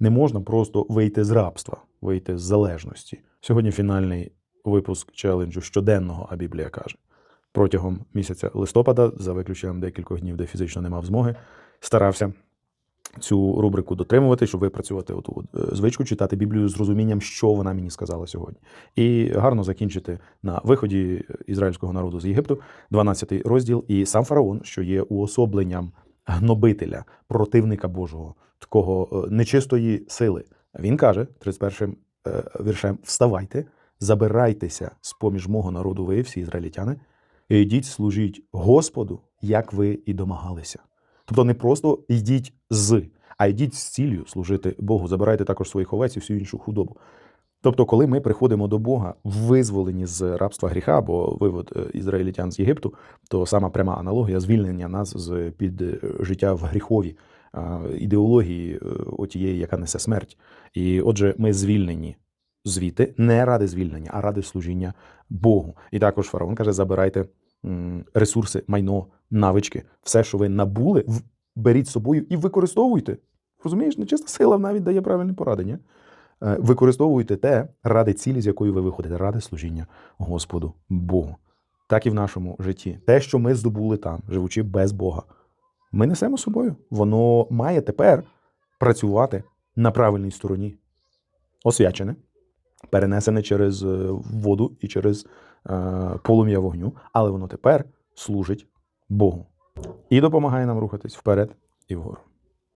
Не можна просто вийти з рабства, вийти з залежності. Сьогодні фінальний випуск челенджу щоденного, а Біблія каже. Протягом місяця листопада, за виключенням декількох днів, де фізично не мав змоги, старався цю рубрику дотримувати, щоб випрацювати оту от, е, звичку читати Біблію з розумінням, що вона мені сказала сьогодні. І гарно закінчити на виході ізраїльського народу з Єгипту, 12 розділ, і сам фараон, що є уособленням гнобителя, противника Божого, такого е, нечистої сили. Він каже 31 е, віршем: Вставайте, забирайтеся з поміж мого народу, ви всі ізраїльтяни, і йдіть служіть Господу, як ви і домагалися. Тобто не просто йдіть з, а йдіть з ціллю служити Богу. Забирайте також своїх овець і всю іншу худобу. Тобто, коли ми приходимо до Бога, визволені з рабства гріха або вивод е, ізраїльтян з Єгипту, то сама пряма аналогія звільнення нас з під е, життя в гріхові ідеології е, отієї, яка несе смерть. І отже, ми звільнені звідти не ради звільнення, а ради служіння Богу. І також фараон каже: забирайте ресурси, майно, навички, все, що ви набули, беріть з собою і використовуйте. Розумієш, нечиста сила навіть дає правильні поради. Е, Використовуйте те ради цілі, з якої ви виходите, ради служіння Господу Богу. Так і в нашому житті. Те, що ми здобули там, живучи без Бога, ми несемо собою. Воно має тепер працювати на правильній стороні. Освячене, перенесене через е, воду і через е, полум'я вогню, але воно тепер служить Богу і допомагає нам рухатись вперед і вгору.